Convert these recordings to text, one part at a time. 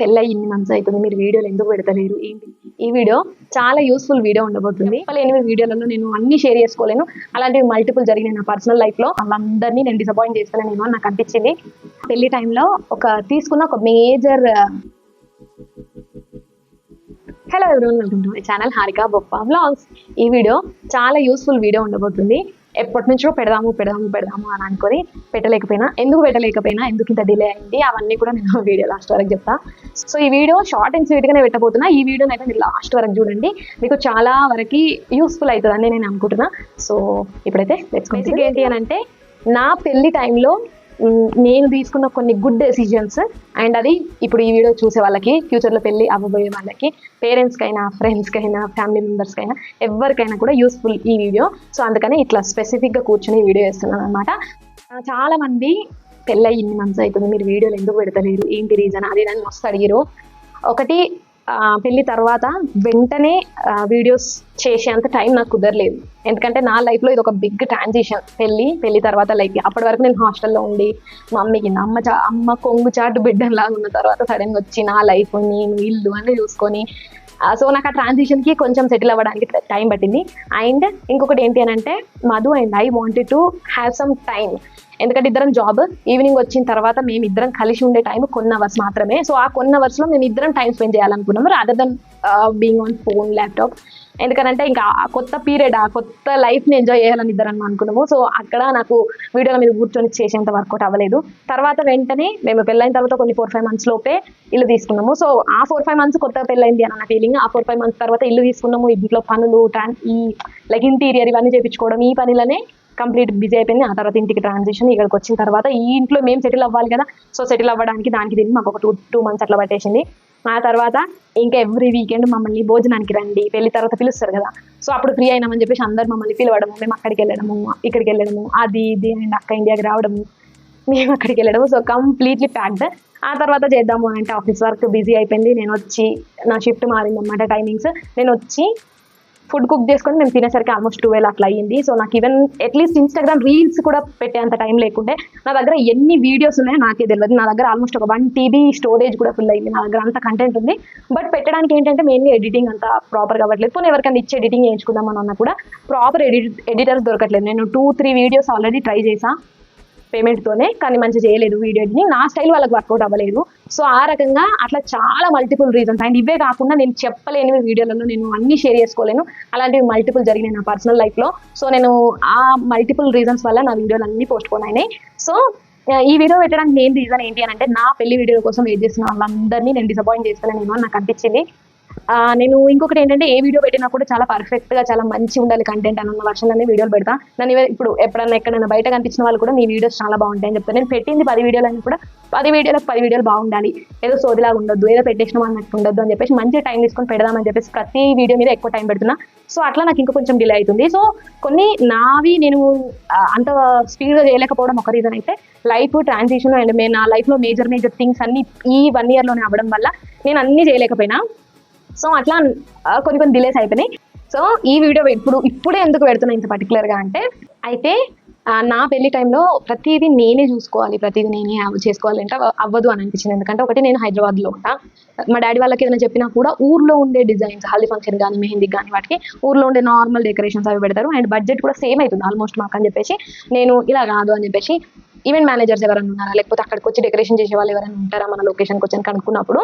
పెళ్ళి ఇన్ని మంత్స్ అవుతుంది మీరు వీడియోలు ఎందుకు పెడతలేరు? ఏంటి? ఈ వీడియో చాలా యూస్ఫుల్ వీడియో ఉండబోతుంది. ఎనిమిది వీడియోలలో నేను అన్ని షేర్ చేసుకోలేను. అలాంటివి మల్టిపుల్ జరిగినాయి నా పర్సనల్ లైఫ్లో. వాళ్ళందరినీ నేను డిసప్పాయింట్ చేస్తాను నేను నాకు అనిపించింది. పెళ్ళి టైంలో ఒక తీసుకున్న ఒక మేజర్ హలో ఎవరు welcome to my channel Harika Boppa vlogs ఈ వీడియో చాలా యూస్ఫుల్ వీడియో ఉండబోతుంది. ఎప్పటి నుంచో పెడదాము పెడదాము పెడదాము అని అనుకొని పెట్టలేకపోయినా ఎందుకు పెట్టలేకపోయినా ఎందుకు ఇంత డిలే అయింది అవన్నీ కూడా నేను వీడియో లాస్ట్ వరకు చెప్తా. సో ఈ వీడియో షార్ట్ అండ్ స్వీట్గానే పెట్టబోతున్నా. ఈ వీడియోని అయితే మీరు లాస్ట్ వరకు చూడండి. మీకు చాలా వరకు యూస్ఫుల్ అవుతుందని నేను అనుకుంటున్నా. సో ఇప్పుడైతే బేసిక్ ఏంటి అని అంటే నా పెళ్ళి టైంలో నేను తీసుకున్న కొన్ని గుడ్ డెసిషన్స్ అండ్ అది ఇప్పుడు ఈ వీడియో చూసే వాళ్ళకి ఫ్యూచర్లో పెళ్ళి అవ్వబోయే వాళ్ళకి పేరెంట్స్కైనా ఫ్రెండ్స్కైనా ఫ్యామిలీ మెంబర్స్కైనా ఎవరికైనా కూడా యూస్ఫుల్ ఈ వీడియో సో అందుకని ఇట్లా స్పెసిఫిక్గా కూర్చొని వీడియో వేస్తున్నాను అనమాట చాలామంది పెళ్ళయి ఇన్ని మంత్స్ అవుతుంది మీరు వీడియోలు ఎందుకు పెడతలేరు ఏంటి రీజన్ అది దాన్ని మస్తు అడిగిరు ఒకటి పెళ్ళి తర్వాత వెంటనే వీడియోస్ చేసేంత టైం నాకు కుదరలేదు. ఎందుకంటే నా లైఫ్లో ఇది ఒక బిగ్ ట్రాన్సిషన్ పెళ్ళి పెళ్ళి తర్వాత లైఫ్ అప్పటి వరకు నేను హాస్టల్లో ఉండి మా అమ్మకి అమ్మ చా అమ్మ కొంగు చాటు బిడ్డలాగా ఉన్న తర్వాత సడన్గా వచ్చి నా లైఫ్ నేను ఇల్లు అని చూసుకొని సో నాకు ఆ ట్రాన్సిషన్కి కొంచెం సెటిల్ అవ్వడానికి టైం పట్టింది. అండ్ ఇంకొకటి ఏంటి అని అంటే Madhu and I wanted to have some time ఎందుకంటే ఇద్దరం జాబ్ ఈవినింగ్ వచ్చిన తర్వాత మేము ఇద్దరం కలిసి ఉండే టైం కొన్ని అవర్స్ మాత్రమే. సో ఆ కొన్ని అవర్స్లో మేము ఇద్దరం time spend చేయాలనుకున్నాము rather than being on phone laptop ఎందుకంటే ఇంకా ఆ కొత్త పీరియడ్ ఆ కొత్త లైఫ్ని ఎంజాయ్ చేయాలని ఇద్దరం అనుకున్నాము. సో అక్కడ నాకు వీడియోల మీద కూర్చొని చేసేంత వర్కౌట్ అవ్వలేదు. తర్వాత వెంటనే మేము పెళ్ళైన తర్వాత కొన్ని ఫోర్ ఫైవ్ మంత్స్ లోపే ఇల్లు తీసుకున్నాము. సో ఆ ఫోర్ ఫైవ్ మంత్స్ కొత్త పెళ్ళైంది అన్న ఫీలింగ్ ఆ ఫోర్ ఫైవ్ మంత్స్ తర్వాత ఇల్లు తీసుకున్నాము. ఇంట్లో పనులు ట్రాన్ ఈ లైక్ ఇంటీరియర్ ఇవన్నీ చేయించుకోవడం ఈ పనులనే కంప్లీట్ బిజీ అయిపోయింది. ఆ తర్వాత ఇంటికి ట్రాన్సిషన్ ఇక్కడికి వచ్చిన తర్వాత ఈ ఇంట్లో మేము సెటిల్ అవ్వాలి కదా. సో సెటిల్ అవ్వడానికి దానికి దీన్ని మాకు ఒక టూ టూ మంత్స్ అట్లా పట్టేసింది. ఆ తర్వాత ఇంకా ఎవ్రీ వీకెండ్ మమ్మల్ని భోజనానికి రండి పెళ్ళి తర్వాత పిలుస్తారు కదా. సో అప్పుడు ఫ్రీ అయినామని చెప్పేసి అందరు మమ్మల్ని పిలవడము మేము అక్కడికి వెళ్ళడము ఇక్కడికి వెళ్ళడము అది ఇది అండ్ అక్క ఇండియాకి రావడము మేము అక్కడికి వెళ్ళడము. సో కంప్లీట్లీ ప్యాక్డ్ ఆ తర్వాత చేద్దాము అంటే ఆఫీస్ వర్క్ బిజీ అయిపోయింది. నేను వచ్చి నా షిఫ్ట్ మారింది అనమాట టైమింగ్స్ నేను వచ్చి ఫుడ్ కుక్ చేసుకొని మేము తినేసరికి ఆల్మోస్ట్ ట్వెల్వ్ అట్లా అయ్యింది. సో నాకు ఈవెన్ అట్లీస్ట్ ఇన్స్టాగ్రామ్ రీల్స్ కూడా పెట్టేంత టైం లేకుండే. నా దగ్గర ఎన్ని వీడియోస్ ఉన్నాయో నాకే తెలియదు నా దగ్గర ఆల్మోస్ట్ ఒక వన్ టీబీ స్టోరేజ్ కూడా ఫుల్ అయింది. నా దగ్గర అంత కంటెంట్ ఉంది. బట్ పెట్టడానికి ఏంటంటే మెయిన్లీ ఎడిటింగ్ అంత ప్రాపర్ కావట్లేదు. పోనీ ఎవరికైనా ఇచ్చి ఎడిటింగ్ చేయించుకుందాం అన్న అన్నా కూడా ప్రాపర్ ఎడిట్ ఎడిటర్స్ దొరకట్లేదు. నేను two three videos already try చేసాను పేమెంట్తోనే కానీ మంచి చేయలేదు వీడియో ఎడిటింగ్ నా స్టైల్ వాళ్ళకి వర్కౌట్ అవ్వలేదు. సో ఆ రకంగా అట్లా చాలా మల్టిపుల్ రీజన్స్ అండ్ ఇవే కాకుండా నేను చెప్పలేని వీడియోలలో నేను అన్ని షేర్ చేసుకోలేను. అలాంటివి మల్టిపుల్ జరిగినాయి నా పర్సనల్ లైఫ్లో సో నేను ఆ మల్టిపుల్ రీజన్స్ వల్ల నా వీడియోలు అన్ని పోస్ట్ పోన్ అయినాయి. సో ఈ వీడియో పెట్టడానికి మెయిన్ రీజన్ ఏంటి అని అంటే నా పెళ్ళి వీడియో కోసం వెయిట్ చేసిన వాళ్ళందరినీ నేను డిసప్పాయింట్ చేస్తాను నేను నాకు అనిపించింది. నేను ఇంకొకటి ఏంటంటే ఏ వీడియో పెట్టినా కూడా చాలా పర్ఫెక్ట్గా చాలా మంచి ఉండాలి కంటెంట్ అన్న వర్షన్ వీడియోలు పెడతా. నన్ను ఇప్పుడు ఎప్పుడన్నా ఎక్కడైనా బయట కనిపించిన వాళ్ళు కూడా మీ వీడియోస్ చాలా బాగుంటాయి అని చెప్తాను. నేను పెట్టింది పది వీడియోలు అని కూడా పది వీడియోలకు పది వీడియోలు బాగుండాలి. ఏదో సోదిలాగా ఉండొద్దు ఏదో పెట్టేసిన అన్నట్టు ఉండొద్దు అని చెప్పేసి మంచి టైం తీసుకొని పెడదామని చెప్పేసి ప్రతి వీడియో మీద ఎక్కువ టైం పెడుతున్నా. సో అట్లా నాకు ఇంకా కొంచెం డిలే అవుతుంది. సో కొన్ని నావి నేను అంత స్పీడ్గా చేయలేకపోవడం ఒక రీజన్ అయితే లైఫ్ ట్రాన్సిషన్ అండ్ నా లైఫ్లో మేజర్ మేజర్ థింగ్స్ అన్ని ఈ వన్ ఇయర్లోనే అవ్వడం వల్ల నేను అన్ని చేయలేకపోయినా. సో అట్లా కొన్ని కొన్ని డిలేస్ అయిపోయినాయి. సో ఈ వీడియో ఇప్పుడు ఇప్పుడే ఎందుకు పెడుతున్నా ఇంత పర్టికులర్గా అంటే అయితే నా పెళ్ళి టైంలో ప్రతిదీ నేనే చూసుకోవాలి ప్రతిదీ నేనే చేసుకోవాలి అంటే అవ్వదు అని అనిపించింది. ఎందుకంటే ఒకటి నేను హైదరాబాద్లో ఉంటా. మా డాడీ వాళ్ళకి ఏదైనా చెప్పినా కూడా ఊర్లో ఉండే డిజైన్స్ హల్దీ ఫంక్షన్ కానీ మెహందీ కానీ వాటికి ఊర్లో ఉండే నార్మల్ డెకరేషన్స్ అవి పెడతారు. అండ్ బడ్జెట్ కూడా సేమ్ అవుతుంది. ఆల్మోస్ట్ మాకు అని చెప్పేసి నేను ఇలా కాదు అని చెప్పేసి ఈవెంట్ మేనేజర్స్ ఎవరైనా ఉన్నారా? లేకపోతే అక్కడికి వచ్చి డెకరేషన్ చేసే వాళ్ళు ఎవరైనా ఉంటారా? మన లొకేషన్కి వచ్చి అని కనుక్కున్నప్పుడు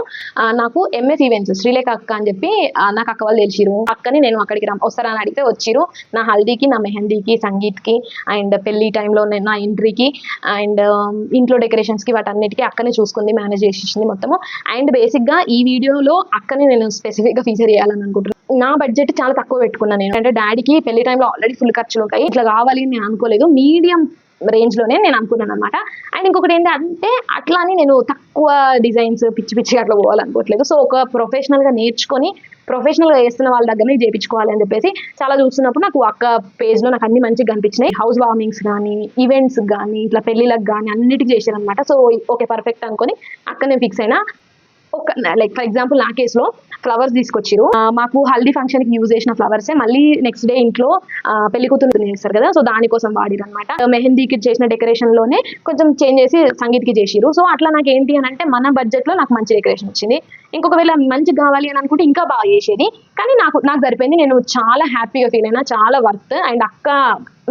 నాకు ఎంఎస్ ఈవెంట్స్ శ్రీలేఖ అక్క అని చెప్పి నాకు అక్క వాళ్ళు తెలిసిరు అక్కని నేను అక్కడికి రా వస్తారని అడిగితే వచ్చిరు నా హల్దీకి నా మెహందీకి సంగీత్కి అండ్ పెళ్ళి టైంలో నా ఎంట్రీకి అండ్ um, ఇంట్లో డెకరేషన్స్కి వాటన్నిటికీ అక్కనే చూసుకుంది మేనేజ్ చేసేసింది మొత్తము. అండ్ బేసిక్గా ఈ వీడియోలో అక్కనే నేను స్పెసిఫిక్గా ఫీచర్ చేయాలని అనుకుంటున్నాను నా బడ్జెట్ చాలా తక్కువ పెట్టుకున్నాను నేను. అంటే డాడీకి పెళ్ళి టైంలో ఆల్రెడీ ఫుల్ ఖర్చులు ఉంటాయి ఇట్లా కావాలి అని నేను అనుకోలేదు. మీడియం రేంజ్లోనే నేను అనుకున్నాను అనమాట అండ్ ఇంకొకటి ఏంటంటే అట్లా అని నేను తక్కువ డిజైన్స్ పిచ్చి పిచ్చి అట్లా పోవాలనుకోవట్లేదు. సో ఒక ప్రొఫెషనల్గా నేర్చుకొని ప్రొఫెషనల్గా చేస్తున్న వాళ్ళ దగ్గరనే చేయించుకోవాలి అని చెప్పేసి చాలా చూస్తున్నప్పుడు నాకు అక్క పేజ్లో నాకు అన్ని మంచిగా కనిపించినాయి. హౌస్ వార్మింగ్స్ కానీ ఈవెంట్స్ కానీ ఇట్లా పెళ్ళిలకు కానీ అన్నిటికీ చేశాను అనమాట సో ఓకే పర్ఫెక్ట్ అనుకొని అక్క నేను ఫిక్స్ అయినా ఒక లైక్ ఫర్ ఎగ్జాంపుల్ నా కేసులో ఫ్లవర్స్ తీసుకొచ్చారు మాకు హల్దీ ఫంక్షన్కి యూజ్ చేసిన ఫ్లవర్స్ మళ్ళీ నెక్స్ట్ డే ఇంట్లో పెళ్ళి కూతురు చేస్తారు కదా. సో దానికోసం వాడిరు అనమాట మెహందీకి చేసిన డెకరేషన్లోనే కొంచెం చేంజ్ చేసి సంగీత్కి చేసిరు సో అట్లా నాకు ఏంటి అని అంటే మన బడ్జెట్లో నాకు మంచి డెకరేషన్ వచ్చింది. ఇంకొకవేళ మంచి కావాలి అని అనుకుంటే ఇంకా బాగా చేసేది. కానీ నాకు నాకు సరిపోయింది. నేను చాలా హ్యాపీగా ఫీల్ అయినా చాలా వర్త్ అండ్ అక్క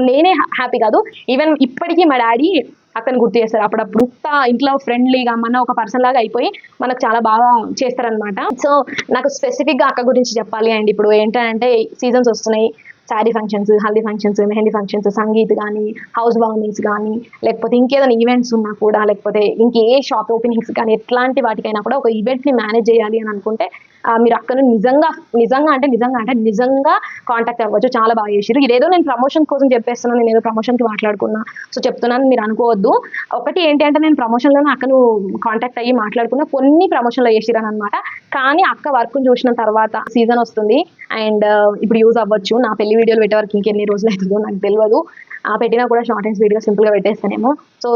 నేనే హ్యాపీ కాదు. ఈవెన్ ఇప్పటికీ మా డాడీ అక్కని గుర్తు చేస్తారు. అప్పుడప్పుడు ఇంట్లో ఫ్రెండ్లీగా మన ఒక పర్సన్ లాగా అయిపోయి మనకు చాలా బాగా చేస్తారనమాట సో నాకు స్పెసిఫిక్గా అక్క గురించి చెప్పాలి అండ్. ఇప్పుడు ఏంటంటే సీజన్స్ వస్తున్నాయి. Sari functions haldi functions mehndi functions sangeet కానీ హౌస్ వార్మింగ్స్ కానీ లేకపోతే ఇంకేదైనా ఈవెంట్స్ ఉన్నా కూడా లేకపోతే ఇంకే షాప్ ఓపెనింగ్స్ కానీ ఎట్లాంటి వాటికైనా కూడా ఒక ఈవెంట్ని మేనేజ్ చేయాలి అని అనుకుంటే మీరు అక్కను నిజంగా నిజంగా అంటే నిజంగా అంటే నిజంగా కాంటాక్ట్ అవ్వచ్చు. చాలా బాగా చేసారు ఇదేదో నేను ప్రమోషన్ కోసం చెప్పేస్తున్నాను. నేను ఏదో ప్రమోషన్కి మాట్లాడుకున్నా. సో చెప్తున్నాను మీరు అనుకోవద్దు. ఒకటి ఏంటి అంటే నేను ప్రమోషన్లోనే అక్కను కాంటాక్ట్ అయ్యి మాట్లాడుకున్నా. కొన్ని ప్రమోషన్లో చేసిరాను అనమాట కానీ అక్క వర్క్ చూసిన తర్వాత సీజన్ వస్తుంది. అండ్ ఇప్పుడు యూజ్ అవ్వచ్చు. నా పెళ్ళి వీడియోలు పెట్టే వరకు ఇంకెన్ని రోజులు అవుతుందో నాకు తెలియదు. ఆ పెట్టినా కూడా షార్ట్ అండ్ స్వీట్గా సింపుల్గా పెట్టేస్తానేమో. సో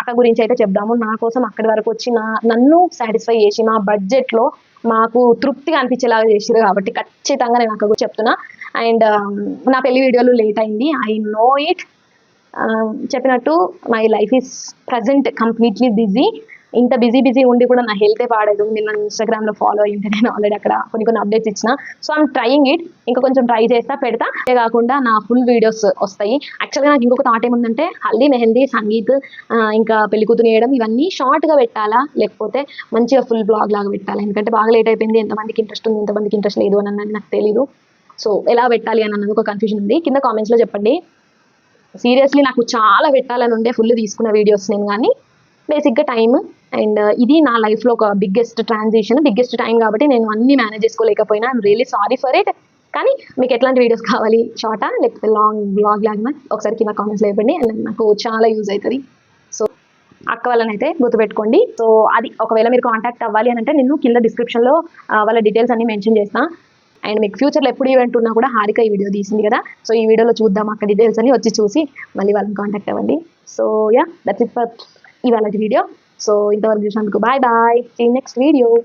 అక్క గురించి అయితే చెప్దాము. నా కోసం అక్కడి వరకు వచ్చి నా నన్ను సాటిస్ఫై చేసి నా బడ్జెట్లో మాకు తృప్తిగా అనిపించేలాగా చేసిరు కాబట్టి ఖచ్చితంగా నేను అక్క గురించి చెప్తున్నా అండ్ um, నా పెళ్ళి వీడియోలు లేట్ అయింది. ఐ నో ఇట్ చెప్పినట్టు my life is present completely busy ఇంత బిజీ బిజీ ఉండి కూడా నా హెల్తే పాడదు నిన్న నన్ను ఇన్స్టాగ్రామ్లో ఫాలో అయ్యింటే నేను ఆల్రెడీ అక్కడ కొన్ని కొన్ని అప్డేట్స్ ఇచ్చిన. So I'm trying it. ఇంకా కొంచెం ట్రై చేస్తా పెడతా. అంతే కాకుండా నా ఫుల్ వీడియోస్ వస్తాయి. యాక్చువల్గా నాకు ఇంకొక థాట్ ఏముందంటే హల్దీ మెహందీ సంగీత్ ఇంకా పెళ్ళికూతురు వేయడం ఇవన్నీ షార్ట్గా పెట్టాలా? లేకపోతే మంచిగా ఫుల్ బ్లాగ్ లాగా పెట్టాలా? ఎందుకంటే బాగా లేట్ అయిపోయింది. ఎంతమందికి ఇంట్రెస్ట్ ఉంది ఎంతమందికి ఇంట్రెస్ట్ లేదు అని అన్నది నాకు తెలియదు సో ఎలా పెట్టాలి అని అన్నది ఒక కన్ఫ్యూజన్ ఉంది. కింద కామెంట్స్లో చెప్పండి. సీరియస్లీ నాకు చాలా పెట్టాలని ఉండే ఫుల్ తీసుకున్న వీడియోస్ నేను కానీ బేసిక్గా టైం అండ్ uh, ఇది నా లైఫ్లో ఒక బిగ్గెస్ట్ ట్రాన్సిషన్ బిగ్గెస్ట్ టైం కాబట్టి నేను అన్ని manage చేసుకోలేకపోయినా. I'm really sorry for it కానీ మీకు ఎట్లాంటి వీడియోస్ కావాలి? షార్టా లేకపోతే లాంగ్ బ్లాగ్ లాగా ఒకసారి కింద కామెంట్స్ లేపండి అండ్ నాకు చాలా యూజ్ అవుతుంది. సో అక్క వాళ్ళని అయితే గుర్తుపెట్టుకోండి. సో అది ఒకవేళ మీరు కాంటాక్ట్ అవ్వాలి అని అంటే నేను కింద డిస్క్రిప్షన్లో uh, వాళ్ళ డీటెయిల్స్ అన్ని మెన్షన్ చేస్తాను అండ్ మీకు ఫ్యూచర్లో ఎప్పుడు ఈవెంట్ ఉన్నా కూడా హారిక ఈ వీడియో తీసింది కదా? సో ఈ వీడియోలో చూద్దాం. అక్కడ డీటెయిల్స్ అని వచ్చి చూసి మళ్ళీ వాళ్ళని కాంటాక్ట్ అవ్వండి. So yeah that's it for ఇవాళ video. So in the organization, go bye bye. See you next video.